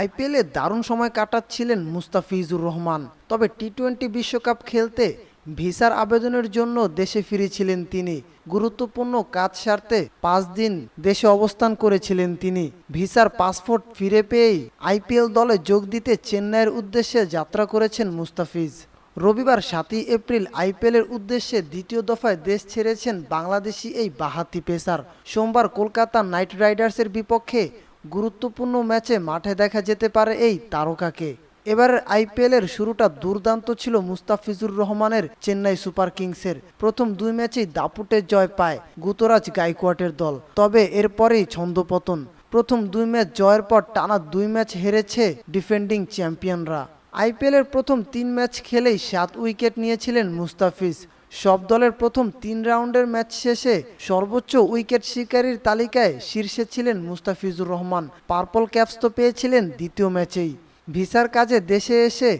আইপিএলে দারুণ সময় কাটাচ্ছিলেন মুস্তাফিজুর রহমান। তবে টি টোয়েন্টি বিশ্বকাপ খেলতে ভিসার আবেদনের জন্য দেশে ফিরেছিলেন তিনি। গুরুত্বপূর্ণ কাজ সারতে পাঁচ দিন দেশে অবস্থান করেছিলেন তিনি। ভিসার পাসপোর্ট ফিরে পেয়েই আইপিএল দলে যোগ দিতে চেন্নাইয়ের উদ্দেশ্যে যাত্রা করেছেন মুস্তাফিজ। রবিবার সাতই এপ্রিল আইপিএলের উদ্দেশ্যে দ্বিতীয় দফায় দেশ ছেড়েছেন বাংলাদেশি এই বাহাতি পেসার। সোমবার কলকাতা নাইট রাইডার্সের বিপক্ষে গুরুত্বপূর্ণ ম্যাচে মাঠে দেখা যেতে পারে এই তারকাকে। এবারের আইপিএলের শুরুটা দুর্দান্ত ছিল মুস্তাফিজুর রহমানের চেন্নাই সুপার কিংসের। প্রথম দুই ম্যাচেই দাপুটে জয় পায় গুতরাজ গাইকোয়াটের দল, তবে এরপরেই ছন্দপতন প্রথম দুই ম্যাচ জয়ের পর টানা দুই ম্যাচ হেরেছে ডিফেন্ডিং চ্যাম্পিয়নরা। আইপিএলের প্রথম তিন ম্যাচ খেলেই সাত উইকেট নিয়েছিলেন মুস্তাফিজ। সব দলের প্রথম তিন রাউন্ডের ম্যাচ শেষে সর্বোচ্চ উইকেট শিকারীর তালিকায় শীর্ষে ছিলেন মুস্তাফিজুর রহমান। পার্পল ক্যাপস তো পেয়েছিলেন দ্বিতীয় ম্যাচেই। ভিসার কাজে দেশে এসে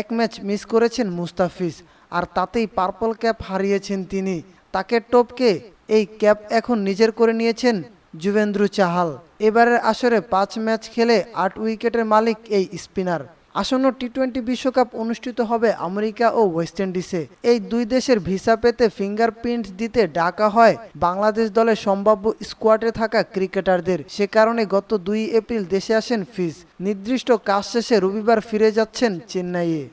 এক ম্যাচ মিস করেছেন মুস্তাফিজ, আর তাতেই পার্পল ক্যাপ হারিয়েছেন তিনি। তাকে টপকে এই ক্যাপ এখন নিজের করে নিয়েছেন যুবেন্দ্র চাহাল। এবারের আসরে পাঁচ ম্যাচ খেলে আট উইকেটের মালিক এই স্পিনার। আসন্ন টি টোয়েন্টি বিশ্বকাপ অনুষ্ঠিত হবে আমেরিকা ও ওয়েস্ট ইন্ডিজে এই দুই দেশের ভিসা পেতে ফিঙ্গারপ্রিন্ট দিতে ডাকা হয় বাংলাদেশ দলের সম্ভাব্য স্কোয়াডে থাকা ক্রিকেটারদের। সে কারণে গত দুই এপ্রিল দেশে আসেন ফিজ নির্দিষ্ট কাজ শেষে রবিবার ফিরে যাচ্ছেন চেন্নাইয়ে।